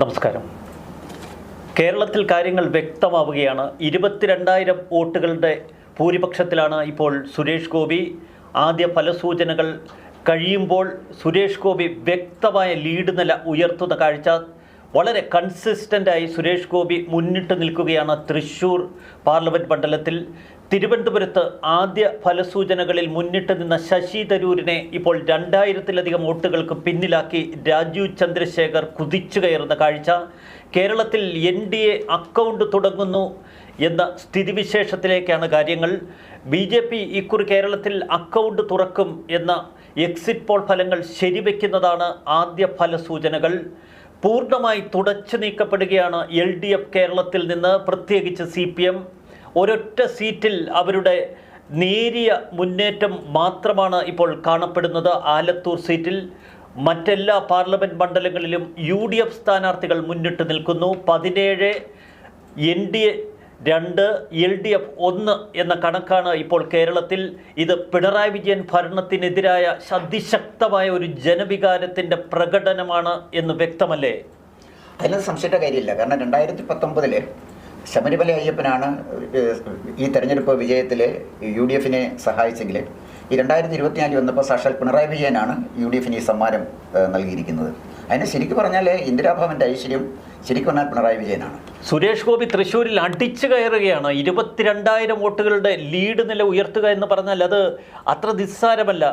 നമസ്കാരം. കേരളത്തിൽ കാര്യങ്ങൾ വ്യക്തമാവുകയാണ്. ഇരുപത്തിരണ്ടായിരം വോട്ടുകളുടെ ഭൂരിപക്ഷത്തിലാണ് ഇപ്പോൾ സുരേഷ് ഗോപി. ആദ്യ ഫലസൂചനകൾ കഴിയുമ്പോൾ സുരേഷ് ഗോപി വ്യക്തമായ ലീഡ് നില ഉയർത്തുന്ന കാഴ്ച. വളരെ കൺസിസ്റ്റന്റായി സുരേഷ് ഗോപി മുന്നിട്ട് നിൽക്കുകയാണ് തൃശ്ശൂർ പാർലമെന്റ് മണ്ഡലത്തിൽ. തിരുവനന്തപുരത്ത് ആദ്യ ഫലസൂചനകളിൽ മുന്നിട്ട് നിന്ന ശശി തരൂരിനെ ഇപ്പോൾ രണ്ടായിരത്തിലധികം വോട്ടുകൾക്ക് പിന്നിലാക്കി രാജീവ് ചന്ദ്രശേഖർ കുതിച്ചു കയറുന്ന കാഴ്ച. കേരളത്തിൽ എൻ ഡി എ അക്കൗണ്ട് തുടങ്ങുന്നു എന്ന സ്ഥിതിവിശേഷത്തിലേക്കാണ് കാര്യങ്ങൾ. ബി ജെ പി ഇക്കുറി കേരളത്തിൽ അക്കൗണ്ട് തുറക്കും എന്ന എക്സിറ്റ് പോൾ ഫലങ്ങൾ ശരിവെക്കുന്നതാണ് ആദ്യ ഫലസൂചനകൾ. പൂർണമായി തുടച്ചു നീക്കപ്പെടുകയാണ് എൽ ഡി എഫ് കേരളത്തിൽ നിന്ന് പ്രത്യേകിച്ച് സി പി എം. ഒരൊറ്റ സീറ്റിൽ അവരുടെ നേരിയ മുന്നേറ്റം മാത്രമാണ് ഇപ്പോൾ കാണപ്പെടുന്നത്. ആലത്തൂർ സീറ്റിൽ മറ്റെല്ലാ പാർലമെന്റ് മണ്ഡലങ്ങളിലും യു ഡി എഫ് സ്ഥാനാർത്ഥികൾ മുന്നിട്ട് നിൽക്കുന്നു. പതിനേഴ് എൻ ഡി എ രണ്ട് എൽ ഡി എഫ് ഒന്ന് എന്ന കണക്കാണ് ഇപ്പോൾ കേരളത്തിൽ. ഇത് പിണറായി വിജയൻ ഭരണത്തിനെതിരായ അതിശക്തമായ ഒരു ജനവികാരത്തിന്റെ പ്രകടനമാണ് എന്ന് വ്യക്തമല്ലേ? അതിനകത്ത് സംശയത്തെ കാര്യമില്ല. കാരണം രണ്ടായിരത്തി പത്തൊമ്പതിൽ ശബരിമല അയ്യപ്പനാണ് ഈ തെരഞ്ഞെടുപ്പ് വിജയത്തിൽ യു ഡി എഫിനെ സഹായിച്ചെങ്കിൽ ഈ രണ്ടായിരത്തി ഇരുപത്തിനാലിൽ വന്നപ്പോൾ സാക്ഷാൽ പിണറായി വിജയനാണ് യു ഡി എഫിന് ഈ സമ്മാനം നൽകിയിരിക്കുന്നത്. അതിന് ശരിക്കും പറഞ്ഞാൽ ഇന്ദിരാഭവന്റെ ഐശ്വര്യം ശരിക്കും പറഞ്ഞാൽ പിണറായി വിജയനാണ്. സുരേഷ് ഗോപി തൃശ്ശൂരിൽ അടിച്ചു കയറുകയാണ്. ഇരുപത്തിരണ്ടായിരം വോട്ടുകളുടെ ലീഡ് നില ഉയർത്തുക എന്ന് പറഞ്ഞാൽ അത് അത്ര നിസ്സാരമല്ല.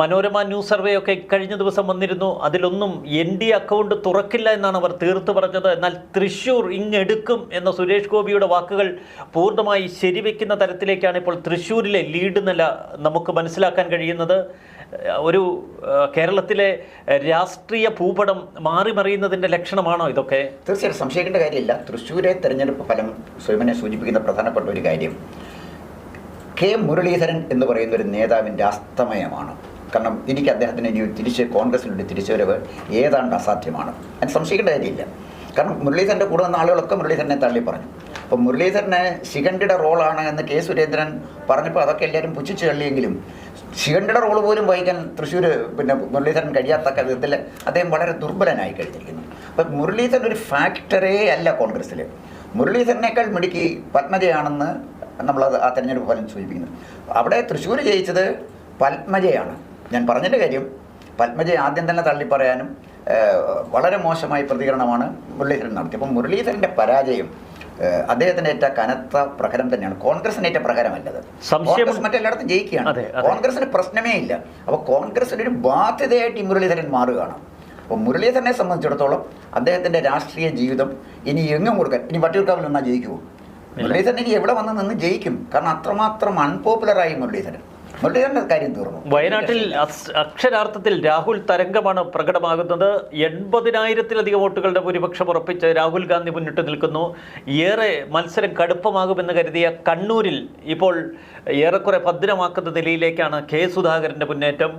മനോരമ ന്യൂസ് സർവേ ഒക്കെ കഴിഞ്ഞ ദിവസം വന്നിരുന്നു. അതിലൊന്നും എൻ ഡി അക്കൗണ്ട് തുറക്കില്ല എന്നാണ് അവർ തീർത്തു പറഞ്ഞത്. എന്നാൽ തൃശ്ശൂർ ഇങ്ങെടുക്കും എന്ന സുരേഷ് ഗോപിയുടെ വാക്കുകൾ പൂർണമായി ശരിവെക്കുന്ന തരത്തിലേക്കാണ് ഇപ്പോൾ തൃശൂരിലെ ലീഡ് നില നമുക്ക് മനസ്സിലാക്കാൻ കഴിയുന്നത്. ഒരു കേരളത്തിലെ രാഷ്ട്രീയ ഭൂപടം മാറി മറിയുന്നതിന്റെ ലക്ഷണമാണോ ഇതൊക്കെ? തീർച്ചയായിട്ടും സംശയിക്കേണ്ട കാര്യമില്ല. തൃശ്ശൂരെ തെരഞ്ഞെടുപ്പ് ഫലം സ്വയമനെ സൂചിപ്പിക്കുന്ന പ്രധാനപ്പെട്ട ഒരു കാര്യം. കെ മുരളീധരൻ എന്ന് പറയുന്ന ഒരു നേതാവിന്റെ അസ്തമയമാണ്. കാരണം എനിക്ക് അദ്ദേഹത്തിന് ഇനി തിരിച്ച് കോൺഗ്രസിലൊരു തിരിച്ചുവരവ് ഏതാണ്ട് അസാധ്യമാണ്. അതിന് സംശയിക്കേണ്ട കാര്യമില്ല. കാരണം മുരളീധരന്റെ കൂടെ വന്ന ആളുകളൊക്കെ മുരളീധരനെ തള്ളി പറഞ്ഞു. അപ്പോൾ മുരളീധരന് ശിഖണ്ഡിയുടെ റോളാണ് എന്ന് കെ സുരേന്ദ്രൻ പറഞ്ഞപ്പോൾ അതൊക്കെ എല്ലാവരും പുച്ഛിച്ച് തള്ളിയെങ്കിലും ശിഖണ്ഡിയുടെ റോൾ പോലും വഹിക്കാൻ തൃശ്ശൂർ പിന്നെ മുരളീധരൻ കഴിയാത്ത വിധത്തിൽ അദ്ദേഹം വളരെ ദുർബലനായി കഴിഞ്ഞിരിക്കുന്നു. അപ്പം മുരളീധരൻ ഒരു ഫാക്ടറേ അല്ല കോൺഗ്രസ്സിൽ. മുരളീധരനേക്കാൾ മിടുക്കി പത്മജയാണെന്ന് നമ്മളത് ആ തെരഞ്ഞെടുപ്പ് ഫലം സൂചിപ്പിക്കുന്നത്. അവിടെ തൃശ്ശൂർ ജയിച്ചത് പത്മജയാണ്. ഞാൻ പറഞ്ഞതിന്റെ കാര്യം പത്മജയെ ആദ്യം തന്നെ തള്ളിപ്പറയാനും വളരെ മോശമായ പ്രതികരണമാണ് മുരളീധരൻ നടത്തിയത്. അപ്പം മുരളീധരന്റെ പരാജയം അദ്ദേഹത്തിന് ഏറ്റ കനത്ത പ്രഹരം തന്നെയാണ്. കോൺഗ്രസിനേറ്റ പ്രഹരമല്ലത്. സംശയം- കോൺഗ്രസ് മറ്റെല്ലായിടത്തും ജയിക്കുകയാണ്. കോൺഗ്രസിന് പ്രശ്നമേ ഇല്ല. അപ്പോൾ കോൺഗ്രസിന് ഒരു ബാധ്യതയായിട്ട് ഈ മുരളീധരൻ മാറുകയാണ്. അപ്പോൾ മുരളീധരനെ സംബന്ധിച്ചിടത്തോളം അദ്ദേഹത്തിന്റെ രാഷ്ട്രീയ ജീവിതം ഇനി എങ്ങും കൊടുക്കാൻ ഇനി വട്ടിയൂർക്കാവിൽ നിന്നാൽ ജയിക്കുമോ മുരളീധരൻ ഇനി എവിടെ വന്ന് നിന്ന് ജയിക്കും? കാരണം അത്രമാത്രം അൺപോപ്പുലറായി മുരളീധരൻ. വയനാട്ടിൽ അക്ഷരാർത്ഥത്തിൽ രാഹുൽ തരംഗമാണ് പ്രകടമാകുന്നത്. എൺപതിനായിരത്തിലധികം വോട്ടുകളുടെ ഭൂരിപക്ഷം ഉറപ്പിച്ച് രാഹുൽ ഗാന്ധി മുന്നിട്ട് നിൽക്കുന്നു. ഏറെ മത്സരം കടുപ്പമാകുമെന്ന് കരുതിയ കണ്ണൂരിൽ ഇപ്പോൾ ഏറെക്കുറെ ഭദ്രമാക്കുന്ന നിലയിലേക്കാണ് കെ സുധാകരന്റെ മുന്നേറ്റം.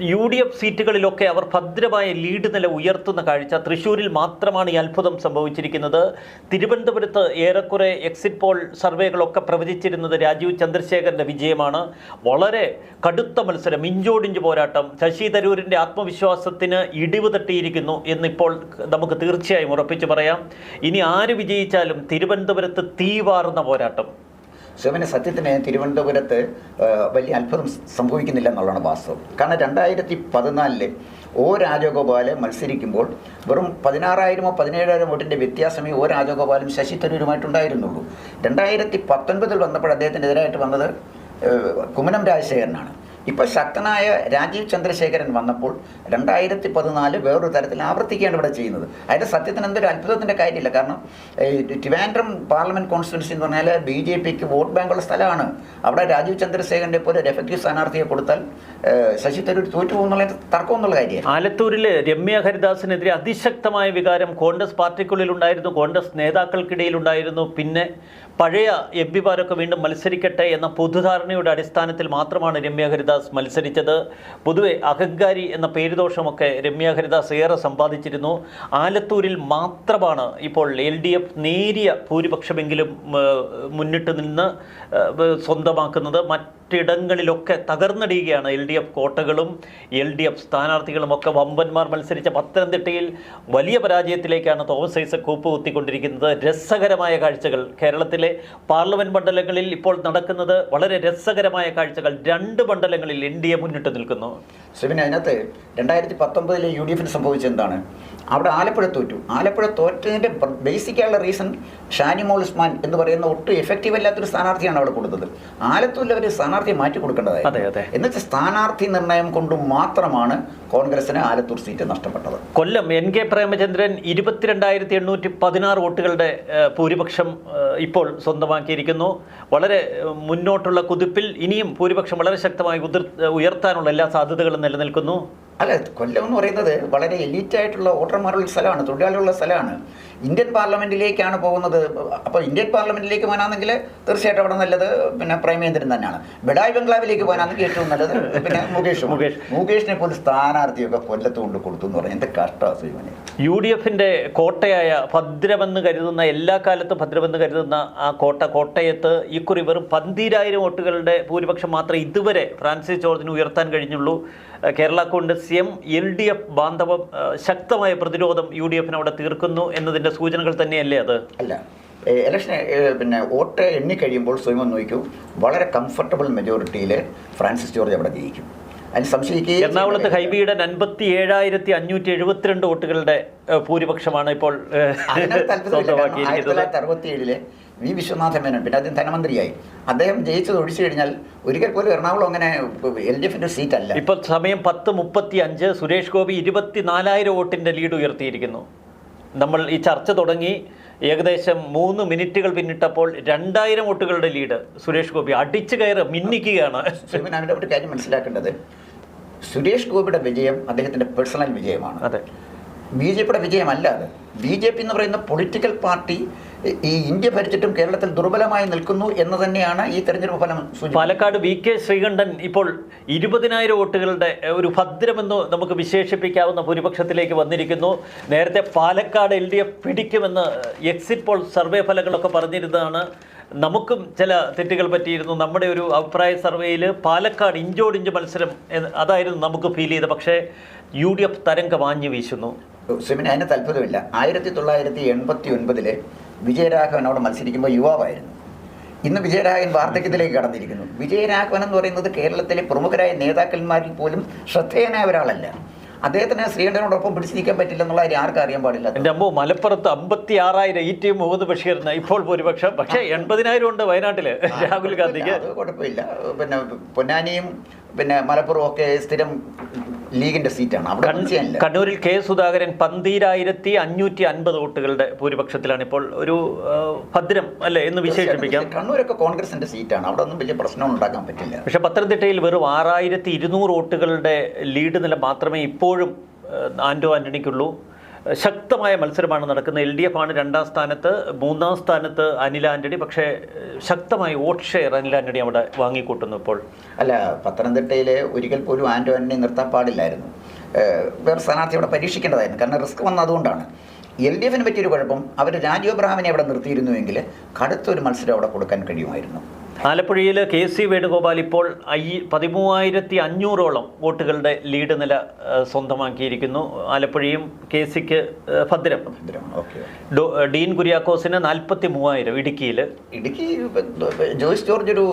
യു ഡി എഫ് സീറ്റുകളിലൊക്കെ അവർ ഭദ്രമായ ലീഡ് നില ഉയർത്തുന്ന കാഴ്ച തൃശ്ശൂരിൽ മാത്രമാണ് ഈ അത്ഭുതം സംഭവിച്ചിരിക്കുന്നത്. തിരുവനന്തപുരത്ത് ഏറെക്കുറെ എക്സിറ്റ് പോൾ സർവേകളൊക്കെ പ്രവചിച്ചിരുന്നത് രാജീവ് ചന്ദ്രശേഖരന്റെ വിജയമാണ്. വളരെ കടുത്ത മത്സരം ഇഞ്ചോടിഞ്ച് പോരാട്ടം. ശശി തരൂരിന്റെ ആത്മവിശ്വാസത്തിന് ഇടിവ് തട്ടിയിരിക്കുന്നു എന്നിപ്പോൾ നമുക്ക് തീർച്ചയായും ഉറപ്പിച്ചു പറയാം. ഇനി ആര് വിജയിച്ചാലും തിരുവനന്തപുരത്ത് തീവാറുന്ന പോരാട്ടം. ശിവന് സത്യത്തിന് തിരുവനന്തപുരത്ത് വലിയ അത്ഭുതം സംഭവിക്കുന്നില്ല എന്നുള്ളതാണ് വാസ്തവം. കാരണം രണ്ടായിരത്തി പതിനാലിൽ ഓ രാജഗോപാൽ മത്സരിക്കുമ്പോൾ വെറും പതിനാറായിരമോ പതിനേഴായിരം വോട്ടിന്റെ വ്യത്യാസമേ ഓ രാജഗോപാലും ശശി തരൂരുമായിട്ടുണ്ടായിരുന്നുള്ളൂ. രണ്ടായിരത്തി പത്തൊൻപതിൽ വന്നപ്പോൾ അദ്ദേഹത്തിനെതിരായിട്ട് വന്നത് കുമ്മനം രാജശേഖരനാണ്. ഇപ്പോൾ ശക്തനായ രാജീവ് ചന്ദ്രശേഖരൻ വന്നപ്പോൾ രണ്ടായിരത്തി പതിനാല് വേറൊരു തരത്തിൽ ആവർത്തിക്കുകയാണ് ഇവിടെ ചെയ്യുന്നത്. അതിന്റെ സത്യത്തിന് എന്തൊരു അത്ഭുതത്തിന്റെ കാര്യമില്ല. കാരണം ട്രിവാൻഡ്രം പാർലമെന്റ് കോൺസ്റ്റിറ്റ്യൻസി എന്ന് പറഞ്ഞാൽ ബി ജെ പിക്ക് വോട്ട് ബാങ്കുള്ള സ്ഥലമാണ്. അവിടെ രാജീവ് ചന്ദ്രശേഖരന്റെ പോലെ ഒരു എഫക്റ്റീവ് സ്ഥാനാർത്ഥിയെ കൊടുത്താൽ ശശി തരൂർ തോറ്റു പോകുന്നുള്ള തർക്കം എന്നുള്ള കാര്യമാണ്. ആലത്തൂരിൽ രമ്യ ഹരിദാസിനെതിരെ അതിശക്തമായ വികാരം കോൺഗ്രസ് പാർട്ടിക്കുള്ളിൽ ഉണ്ടായിരുന്നു. കോൺഗ്രസ് നേതാക്കൾക്കിടയിൽ ഉണ്ടായിരുന്നു. പിന്നെ പഴയ എം പിമാരൊക്കെ വീണ്ടും മത്സരിക്കട്ടെ എന്ന പൊതുധാരണയുടെ അടിസ്ഥാനത്തിൽ മാത്രമാണ് രമ്യ ഹരിദാസ് മത്സരിച്ചത്. പൊതുവെ അഹങ്കാരി എന്ന പേരുദോഷമൊക്കെ രമ്യ ഹരിദാസ് ഏറെ സമ്പാദിച്ചിരുന്നു. ആലത്തൂരിൽ മാത്രമാണ് ഇപ്പോൾ എൽ ഡി എഫ് നേരിയ ഭൂരിപക്ഷമെങ്കിലും മുന്നിട്ട് നിന്ന് സ്വന്തമാക്കുന്നത്. സ്വന്തമാക്കുന്നത് മറ്റിടങ്ങളിലൊക്കെ തകർന്നടിയുകയാണ് എൽ ഡി എഫ് കോട്ടകളും എൽ ഡി എഫ് സ്ഥാനാർത്ഥികളും ഒക്കെ. വമ്പന്മാർ മത്സരിച്ച പത്തനംതിട്ടയിൽ വലിയ പരാജയത്തിലേക്കാണ് തോമസ് ഐസക് കൂപ്പ് കുത്തിക്കൊണ്ടിരിക്കുന്നത്. രസകരമായ കാഴ്ചകൾ കേരളത്തിലെ പാർലമെന്റ് മണ്ഡലങ്ങളിൽ ഇപ്പോൾ നടക്കുന്നത് വളരെ രസകരമായ കാഴ്ചകൾ രണ്ട് മണ്ഡലങ്ങളിൽ എൻ ഡി എ മുന്നിട്ട് നിൽക്കുന്നു. സുബിൻ അതിനകത്ത് രണ്ടായിരത്തി പത്തൊമ്പതിലെ യു ഡി എഫിന് സംഭവിച്ചത് എന്താണ്? അവിടെ ആലപ്പുഴ തോറ്റു. ആലപ്പുഴ തോറ്റതിന്റെ ബേസിക്കായുള്ള റീസൺ ഷാനിമോൾ ഉസ്മാൻ എന്ന് പറയുന്ന ഒട്ടും എഫക്റ്റീവ് അല്ലാത്തൊരു സ്ഥാനാർത്ഥിയാണ് അവിടെ കൊടുത്തത്. ആലത്തൂരിൽ അവർ സ്ഥാനാർത്ഥിയെ മാറ്റി അതെ, കൊടുക്കേണ്ടതായിരുന്നു. അതെ. എന്നുവെച്ചാൽ സ്ഥാനാർത്ഥി നിർണയം കൊണ്ട് മാത്രമാണ് കോൺഗ്രസിന് ആലത്തൂർ സീറ്റ് നഷ്ടപ്പെട്ടത്. കൊല്ലം എൻ കെ പ്രേമചന്ദ്രൻ ഇരുപത്തിരണ്ടായിരത്തി എണ്ണൂറ്റി പതിനാറ് വോട്ടുകളുടെ ഭൂരിപക്ഷം ഇപ്പോൾ സ്വന്തമാക്കിയിരിക്കുന്നു. വളരെ മുന്നോട്ടുള്ള കുതിപ്പിൽ ഇനിയും ഭൂരിപക്ഷം വളരെ ശക്തമായി ഉതിർ ഉയർത്താനുള്ള എല്ലാ സാധ്യതകളും നിലനിൽക്കുന്നു. അല്ല കൊല്ലം എന്ന് പറയുന്നത് വളരെ എലീറ്റ് ആയിട്ടുള്ള വോട്ടർമാരുള്ള സ്ഥലമാണ് തൊഴിലാളികളുള്ള സ്ഥലമാണ്. ഇന്ത്യൻ പാർലമെന്റിലേക്കാണ് പോകുന്നത്. അപ്പോൾ ഇന്ത്യൻ പാർലമെന്റിലേക്ക് പോകാനാണെങ്കിൽ തീർച്ചയായിട്ടും അവിടെ നല്ലത് പിന്നെ പ്രേമേന്ദ്രൻ തന്നെയാണ്. ബഡായ് ബംഗ്ലാവിലേക്ക് പോകാനാണെങ്കിൽ ഏറ്റവും നല്ലത് പിന്നെ മുകേഷ്. മുകേഷ്. മുകേഷിനെ പോലും സ്ഥാനാർത്ഥിയൊക്കെ കൊല്ലത്ത് കൊണ്ട് കൊടുത്തു എന്ന് പറഞ്ഞാൽ എന്ത് കഷ്ടമാണ് യു ഡി എഫിന്റെ കോട്ടയായ ഭദ്രമെന്ന് കരുതുന്ന എല്ലാ കാലത്തും ഭദ്രമെന്ന് കരുതുന്ന ആ കോട്ട കോട്ടയത്ത് ഇക്കുറി വെറും പന്തിരായിരം വോട്ടുകളുടെ ഭൂരിപക്ഷം മാത്രം ഇതുവരെ ഫ്രാൻസിസ് ജോർജിന് ഉയർത്താൻ കഴിഞ്ഞുള്ളൂ. Kerala Congress M L D F ബാന്ധവം ശക്തമായ പ്രതിരോധം യു ഡി എഫിന് അവിടെ തീർക്കുന്നു എന്നതിന്റെ സൂചനകൾ തന്നെയല്ലേ അത്? അല്ല ഇലക്ഷൻ പിന്നെ വോട്ട് എണ്ണിക്കഴിയുമ്പോൾ സ്വയം നോക്കൂ. വളരെ കംഫർട്ടബിൾ മെജോറിറ്റിയിൽ ഫ്രാൻസിസ് ജോർജ് അവിടെ ജയിക്കും. അതിന് സംശയിക്കുകയും എറണാകുളത്ത് ഹൈബിയുടെ അൻപത്തി ഏഴായിരത്തി അഞ്ഞൂറ്റി എഴുപത്തിരണ്ട് വോട്ടുകളുടെ ഭൂരിപക്ഷമാണ് ഇപ്പോൾ ആയിരത്തി തൊള്ളായിരത്തി അറുപത്തി ഏഴിലെ വി വിശ്വനാഥ മേനോൻ പിന്നെ അദ്ദേഹം ധനമന്ത്രിയായി. അദ്ദേഹം ജയിച്ചത് ഒഴിച്ചു കഴിഞ്ഞാൽ ഒരിക്കൽ പോലും എറണാകുളം അങ്ങനെ എൽ ഡി എഫിന്റെ സീറ്റ് അല്ല. ഇപ്പോൾ സമയം പത്ത് മുപ്പത്തി അഞ്ച് സുരേഷ് ഗോപി ഇരുപത്തിനാലായിരം വോട്ടിന്റെ ലീഡ് ഉയർത്തിയിരിക്കുന്നു. നമ്മൾ ഈ ചർച്ച തുടങ്ങി. ഏകദേശം മൂന്ന് മിനിറ്റുകൾ പിന്നിട്ടപ്പോൾ രണ്ടായിരം വോട്ടുകളുടെ ലീഡ് സുരേഷ് ഗോപി അടിച്ചു കയറി മിന്നിക്കുകയാണ്. ശ്രീമൻ ഒരു കാര്യം മനസ്സിലാക്കേണ്ടത്. സുരേഷ് ഗോപിയുടെ വിജയം അദ്ദേഹത്തിന്റെ പേഴ്സണൽ വിജയമാണ്. അതെ. ബി ജെ പിയുടെ വിജയമല്ല അത്. ബി ജെ പി എന്ന് പറയുന്ന പൊളിറ്റിക്കൽ പാർട്ടി ഈ ഇന്ത്യ ഭരിച്ചിട്ടും കേരളത്തിൽ ദുർബലമായി നിൽക്കുന്നു എന്ന് തന്നെയാണ് ഈ തെരഞ്ഞെടുപ്പ് ഫലം പാലക്കാട് വി കെ ശ്രീകണ്ഠൻ ഇപ്പോൾ ഇരുപതിനായിരം വോട്ടുകളുടെ ഒരു ഭദ്രമെന്ന് നമുക്ക് വിശേഷിപ്പിക്കാവുന്ന ഭൂരിപക്ഷത്തിലേക്ക് വന്നിരിക്കുന്നു. നേരത്തെ പാലക്കാട് എൽ ഡി എഫ് പിടിക്കുമെന്ന് എക്സിറ്റ് പോൾ സർവേ ഫലങ്ങളൊക്കെ പറഞ്ഞിരുന്നതാണ്. നമുക്കും ചില തെറ്റുകൾ പറ്റിയിരുന്നു. നമ്മുടെ ഒരു അഭിപ്രായ സർവേയിൽ പാലക്കാട് ഇഞ്ചോടിഞ്ച് മത്സരം അതായിരുന്നു നമുക്ക് ഫീൽ ചെയ്തത്. പക്ഷേ യു ഡി എഫ് തരംഗം മാഞ്ഞു വീശുന്നു. സിമിന് അതിന് താല്പര്യമില്ല. ആയിരത്തി തൊള്ളായിരത്തി എൺപത്തി ഒൻപതിൽ വിജയരാഘവൻ അവിടെ മത്സരിക്കുമ്പോൾ യുവാവായിരുന്നു. ഇന്ന് വിജയരാഘവൻ വാർദ്ധക്യത്തിലേക്ക് കടന്നിരിക്കുന്നു. വിജയരാഘവൻ എന്ന് പറയുന്നത് കേരളത്തിലെ പ്രമുഖരായ നേതാക്കന്മാരിൽ പോലും ശ്രദ്ധേയനായ ഒരാളല്ല. അദ്ദേഹത്തിന് ശ്രീകണ്ഠനോടൊപ്പം പിടിച്ചിരിക്കാൻ പറ്റില്ല എന്നുള്ള കാര്യം ആർക്കും അറിയാൻ പാടില്ല. എന്റെ അമ്മോ മലപ്പുറത്ത് അമ്പത്തി ആറായിരം ഈ ടി മുഹമ്മദ് ബഷീറിന് ഇപ്പോൾ ഭൂരിപക്ഷം. പക്ഷേ എൺപതിനായിരം ഉണ്ട് വയനാട്ടിൽ രാഹുൽ ഗാന്ധിക്ക്. അത് കുഴപ്പമില്ല. പിന്നെ പൊന്നാനിയും പിന്നെ മലപ്പുറവും ഒക്കെ സ്ഥിരം ലീഗിന്റെ സീറ്റാണ്. അവിടെ കണ്ണൂരിൽ കെ സുധാകരൻ പന്തിരായിരത്തി അഞ്ഞൂറ്റി അൻപത് വോട്ടുകളുടെ ഭൂരിപക്ഷത്തിലാണ് ഇപ്പോൾ ഒരു ഭദ്രം അല്ലെ എന്ന് വിശേഷിപ്പിക്കാം. കണ്ണൂരൊക്കെ കോൺഗ്രസിന്റെ സീറ്റാണ്. അവിടെ ഒന്നും വലിയ പ്രശ്നം ഉണ്ടാക്കാൻ പറ്റില്ല. പക്ഷെ പത്തനംതിട്ടയിൽ വെറും ആറായിരത്തി ഇരുന്നൂറ് വോട്ടുകളുടെ ലീഡ് നില മാത്രമേ ഇപ്പോഴും ആന്റോ ആന്റണിക്കുള്ളൂ. ശക്തമായ മത്സരമാണ് നടക്കുന്നത്. എൽ ഡി എഫ് ആണ് രണ്ടാം സ്ഥാനത്ത്. മൂന്നാം സ്ഥാനത്ത് അനിൽ ആന്റണി. പക്ഷേ ശക്തമായി വോട്ട് ഷെയർ അനിൽ ആന്റണി അവിടെ വാങ്ങിക്കൂട്ടുന്നു ഇപ്പോൾ. അല്ല പത്തനംതിട്ടയിൽ ഒരിക്കൽ പോലും ആന്റോ ആന്റണി നിർത്താൻ പാടില്ലായിരുന്നു. വേറെ സ്ഥാനാർത്ഥി അവിടെ പരീക്ഷിക്കേണ്ടതായിരുന്നു. കാരണം റിസ്ക് വന്ന അതുകൊണ്ടാണ്. എൽ ഡി എഫിന് പറ്റിയൊരു കുഴപ്പം അവർ രാജീവ് അബ്രഹാമിനെ അവിടെ നിർത്തിയിരുന്നുവെങ്കിൽ കടുത്തൊരു മത്സരം അവിടെ കൊടുക്കാൻ കഴിയുമായിരുന്നു. ആലപ്പുഴയിൽ കെ സി വേണുഗോപാൽ ഇപ്പോൾ അയ്യ പതിമൂവായിരത്തി അഞ്ഞൂറോളം വോട്ടുകളുടെ ലീഡ് നില സ്വന്തമാക്കിയിരിക്കുന്നു. ആലപ്പുഴയും കെ സിക്ക് ഭദ്രം. ഡീൻ കുര്യാക്കോസിന് നാൽപ്പത്തി മൂവായിരം ഇടുക്കിയിൽ ഇടുക്കി ജോയിസ് ജോർജ് ഒരു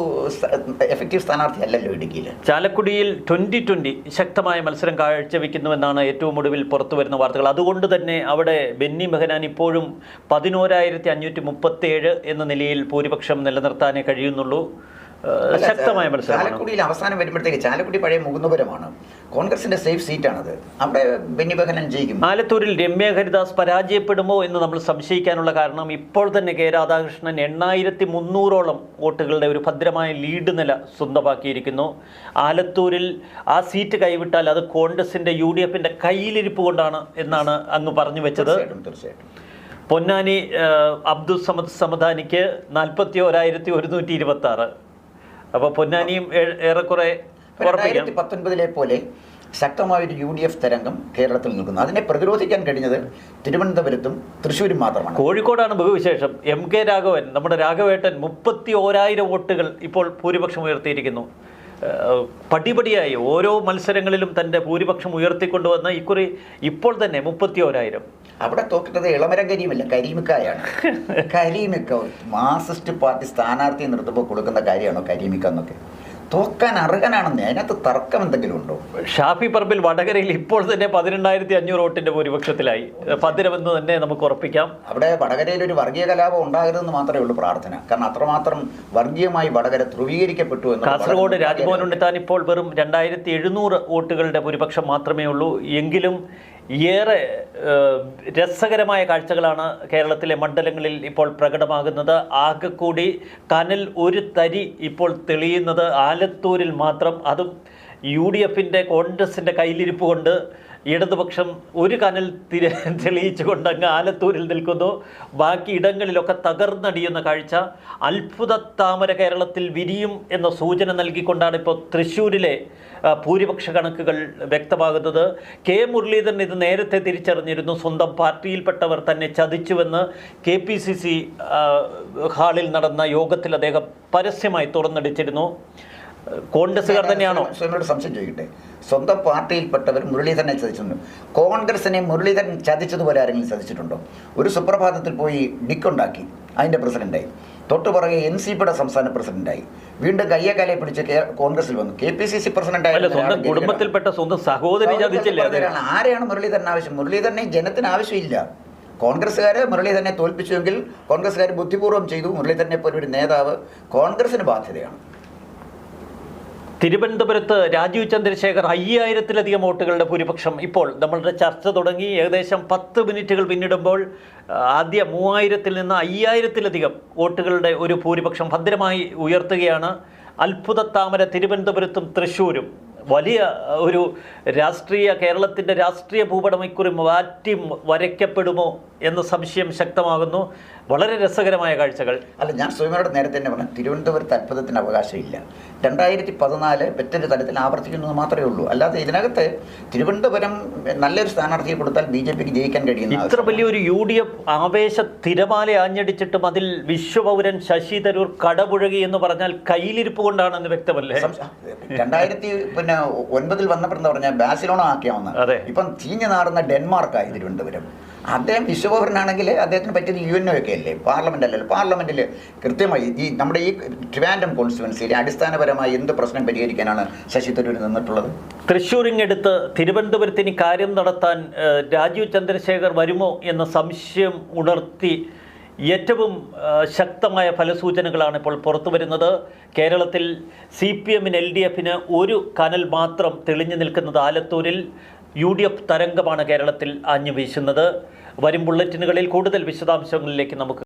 എഫക്റ്റീവ് സ്ഥാനാർത്ഥി അല്ലല്ലോ ഇടുക്കിയിൽ ചാലക്കുടിയിൽ ട്വന്റി ട്വന്റി ശക്തമായ മത്സരം കാഴ്ചവെക്കുന്നുവെന്നാണ് ഏറ്റവും ഒടുവിൽ പുറത്തു വരുന്ന വാർത്തകൾ. അതുകൊണ്ട് തന്നെ അവിടെ ബെന്നി മെഹനാൻ ഇപ്പോഴും പതിനോരായിരത്തി അഞ്ഞൂറ്റി മുപ്പത്തേഴ് എന്ന നിലയിൽ ഭൂരിപക്ഷം നിലനിർത്താനേ കഴിയുന്നുള്ളൂ. ശക്തമായ മത്സരമാണ്. ചാലക്കുടിയിൽ അവസാനം വരുമ്പോഴത്തേക്ക് ചാലക്കുടി പഴയ മുകുന്നപുരമാണ് കോൺഗ്രസിന്റെ സേഫ് സീറ്റാണത്. അവിടെ ബെന്നി ബഹനൻ ജയിക്കും. ആലത്തൂരിൽ രമ്യ ഹരിദാസ് പരാജയപ്പെടുമോ എന്ന് നമ്മൾ സംശയിക്കാനുള്ള കാരണം ഇപ്പോൾ തന്നെ കെ രാധാകൃഷ്ണൻ എണ്ണായിരത്തി മുന്നൂറോളം വോട്ടുകളുടെ ഒരു ഭദ്രമായ ലീഡ് നില സ്വന്തമാക്കിയിരിക്കുന്നു. ആലത്തൂരിൽ ആ സീറ്റ് കൈവിട്ടാൽ അത് കോൺഗ്രസിന്റെ യു ഡി എഫിന്റെ കയ്യിലിരിപ്പ് കൊണ്ടാണ് എന്നാണ് അങ്ങ് പറഞ്ഞു വെച്ചത്. തീർച്ചയായിട്ടും തീർച്ചയായിട്ടും. പൊന്നാനി അബ്ദുൽ സമദ് സമദാനിക്ക് നാൽപ്പത്തി ഒരായിരത്തി ഒരുന്നൂറ്റി ഇരുപത്തി ആറ് അപ്പോൾ പൊന്നാനിയും ഏറെക്കുറെ രണ്ടായിരത്തി പത്തൊൻപതിലെ പോലെ ശക്തമായൊരു യു ഡി എഫ് തരംഗം കേരളത്തിൽ നിൽക്കുന്നു. അതിനെ പ്രതിരോധിക്കാൻ കഴിഞ്ഞത് തിരുവനന്തപുരത്തും തൃശ്ശൂരും മാത്രമാണ്. കോഴിക്കോടാണ് ബഹുവിശേഷം. എം കെ രാഘവൻ നമ്മുടെ രാഘവേട്ടൻ മുപ്പത്തി ഓരായിരം വോട്ടുകൾ ഇപ്പോൾ ഭൂരിപക്ഷം ഉയർത്തിയിരിക്കുന്നു. പടിപടിയായി ഓരോ മത്സരങ്ങളിലും തന്റെ ഭൂരിപക്ഷം ഉയർത്തിക്കൊണ്ടുവന്ന ഇക്കുറി ഇപ്പോൾ തന്നെ മുപ്പത്തി ഓരായിരം അവിടെ തോക്കുന്നത് ഇളമരം കരീമല്ല കരീമിക്കായാണ്. കരീമിക്ക മാർസിസ്റ്റ് പാർട്ടി സ്ഥാനാർത്ഥി നിർത്തുമ്പോൾ കൊടുക്കുന്ന കാര്യമാണോ കരീമിക്ക എന്നൊക്കെ? തോക്കാൻ അർഹനാണെന്ന്? അതിനകത്ത് തർക്കം എന്തെങ്കിലും ഉണ്ടോ? ഷാഫി പറമ്പിൽ വടകരയിൽ ഇപ്പോൾ തന്നെ പതിനെണ്ണായിരത്തി അഞ്ഞൂറ് വോട്ടിന്റെ ഭൂരിപക്ഷത്തിലായി. പതിരമെന്ന് തന്നെ നമുക്ക് ഉറപ്പിക്കാം. അവിടെ വടകരയിൽ ഒരു വർഗീയ കലാപം ഉണ്ടാകരുതെന്ന് മാത്രമേ ഉള്ളൂ പ്രാർത്ഥന. കാരണം അത്രമാത്രം വർഗീയമായി വടകര ധ്രുവീകരിക്കപ്പെട്ടു എന്ന് കാസർഗോഡ് രാജ്ഭവൻ ഉണ്ണിത്താൻ ഇപ്പോൾ വെറും രണ്ടായിരത്തി എഴുന്നൂറ് വോട്ടുകളുടെ ഭൂരിപക്ഷം മാത്രമേ ഉള്ളൂ. എങ്കിലും ഏറെ രസകരമായ കാഴ്ചകളാണ് കേരളത്തിലെ മണ്ഡലങ്ങളിൽ ഇപ്പോൾ പ്രകടമാകുന്നത്. ആകെക്കൂടി കനൽ ഒരു തരി ഇപ്പോൾ തെളിയുന്നത് ആലത്തൂരിൽ മാത്രം. അതും യു ഡി എഫിന്റെ കോൺഗ്രസിന്റെ കയ്യിലിരിപ്പ് കൊണ്ട് ഇടതുപക്ഷം ഒരു കനൽ തിര തെളിയിച്ചു കൊണ്ടങ്ങ് ആലത്തൂരിൽ നിൽക്കുന്നു. ബാക്കി ഇടങ്ങളിലൊക്കെ തകർന്നടിയുന്ന കാഴ്ച. അത്ഭുത താമര കേരളത്തിൽ വിരിയും എന്ന സൂചന നൽകിക്കൊണ്ടാണ് ഇപ്പോൾ തൃശ്ശൂരിലെ ഭൂരിപക്ഷ കണക്കുകൾ വ്യക്തമാകുന്നത്. കെ മുരളീധരൻ ഇത് നേരത്തെ തിരിച്ചറിഞ്ഞിരുന്നു. സ്വന്തം പാർട്ടിയിൽപ്പെട്ടവർ തന്നെ ചതിച്ചുവെന്ന് കെ പി സി സി ഹാളിൽ നടന്ന യോഗത്തിൽ അദ്ദേഹം പരസ്യമായി തുറന്നടിച്ചിരുന്നു. കോൺഗ്രസ്സുകാർ തന്നെയാണോ? സ്വയമോട് സംശയം ചോദിക്കട്ടെ. സ്വന്തം പാർട്ടിയിൽപ്പെട്ടവർ മുരളീധരനെ ചതിച്ചിട്ടുണ്ട്. കോൺഗ്രസിനെ മുരളീധരൻ ചതിച്ചതുപോലെ ആരെങ്കിലും ചതിച്ചിട്ടുണ്ടോ? ഒരു സുപ്രഭാതത്തിൽ പോയി ഡിക്കുണ്ടാക്കി അതിന്റെ പ്രസിഡന്റായി. തൊട്ടു പുറകെ എൻ സി പിയുടെ സംസ്ഥാന പ്രസിഡന്റായി. വീണ്ടും കയ്യക്കാലെ പിടിച്ച് കോൺഗ്രസിൽ വന്നു. കെ പി സി സി പ്രസിഡന്റായി കുടുംബത്തിൽപ്പെട്ട സ്വന്തം സഹോദരി ആരെയാണ് മുരളീധരൻ ആവശ്യം? മുരളീധരനെ ജനത്തിന് ആവശ്യമില്ല. കോൺഗ്രസ്സുകാർ മുരളീധരനെ തോൽപ്പിച്ചുവെങ്കിൽ കോൺഗ്രസ്സുകാർ ബുദ്ധിപൂർവം ചെയ്തു. മുരളീധരനെ പോലെ ഒരു നേതാവ് കോൺഗ്രസിന് ബാധ്യതയാണ്. തിരുവനന്തപുരത്ത് രാജീവ് ചന്ദ്രശേഖർ അയ്യായിരത്തിലധികം വോട്ടുകളുടെ ഭൂരിപക്ഷം. ഇപ്പോൾ നമ്മളുടെ ചർച്ച തുടങ്ങി. ഏകദേശം പത്ത് മിനിറ്റുകൾ പിന്നിടുമ്പോൾ ആദ്യ മൂവായിരത്തിൽ നിന്ന് അയ്യായിരത്തിലധികം വോട്ടുകളുടെ ഒരു ഭൂരിപക്ഷം ഭദ്രമായി ഉയർത്തുകയാണ്. അത്ഭുത താമര തിരുവനന്തപുരത്തും തൃശ്ശൂരും. വലിയ ഒരു രാഷ്ട്രീയ കേരളത്തിന്റെ രാഷ്ട്രീയ ഭൂപടം ഇക്കുറി മാറ്റി വരയ്ക്കപ്പെടുമോ എന്ന സംശയം ശക്തമാകുന്നു. വളരെ രസകരമായ കാഴ്ചകൾ. അല്ല ഞാൻ സ്വയമോട് നേരത്തെ തന്നെ പറഞ്ഞു തിരുവനന്തപുരത്ത് അത്ഭുതത്തിന് അവകാശമില്ല. രണ്ടായിരത്തി പതിനാല് മറ്റൊരു തലത്തിൽ ആവർത്തിക്കുന്നത് മാത്രമേ ഉള്ളൂ. അല്ലാതെ ഇതിനകത്ത് തിരുവനന്തപുരം നല്ലൊരു സ്ഥാനാർത്ഥിയെ കൊടുത്താൽ ബി ജെ പിക്ക് ജയിക്കാൻ കഴിയുന്ന ഇത്ര വലിയൊരു യു ഡി എഫ് ആവേശ തിരമാല ആഞ്ഞടിച്ചിട്ടും അതിൽ വിശ്വപൗരൻ ശശി തരൂർ കടപുഴകി എന്ന് പറഞ്ഞാൽ കയ്യിലിരിപ്പ് കൊണ്ടാണെന്ന് വ്യക്തമല്ലേ? രണ്ടായിരത്തി പിന്നെ ഒൻപതിൽ വന്നപ്പോൾ എന്താ പറഞ്ഞാൽ ബാസിലോണ ആക്കിയാവുന്ന. ഇപ്പം ചീഞ്ഞു നാടുന്ന ഡെൻമാർക്കായി തിരുവനന്തപുരം. അദ്ദേഹം വിശ്വപൗരനാണെങ്കിൽ അദ്ദേഹത്തിന് പറ്റിയത് യു എൻ ഒക്കെ അല്ലേ? പാർലമെന്റ് അല്ലല്ലോ. പാർലമെന്റിൽ കൃത്യമായി ഈ നമ്മുടെ ഈ ട്രിവാൻഡം കോൺസ്റ്റിറ്റ്യുവൻസിയിൽ അടിസ്ഥാനപരമായി എന്ത് പ്രശ്നം പരിഹരിക്കാനാണ് ശശി തരൂർ നിന്നിട്ടുള്ളത്? തൃശ്ശൂരിങ്ങെടുത്ത് തിരുവനന്തപുരത്തിന് കാര്യം നടത്താൻ രാജീവ് ചന്ദ്രശേഖർ വരുമോ എന്ന സംശയം ഉണർത്തി ഏറ്റവും ശക്തമായ ഫലസൂചനകളാണ് ഇപ്പോൾ പുറത്തു വരുന്നത്. കേരളത്തിൽ സി പി എമ്മിന് എൽ ഡി എഫിന് ഒരു കനൽ മാത്രം തെളിഞ്ഞു നിൽക്കുന്നത് ആലത്തൂരിൽ. യു ഡി എഫ് തരംഗമാണ് കേരളത്തിൽ ആഞ്ഞു വീശുന്നത് വരും ബുള്ളറ്റിനുകളിൽ കൂടുതൽ വിശദാംശങ്ങളിലേക്ക് നമുക്ക്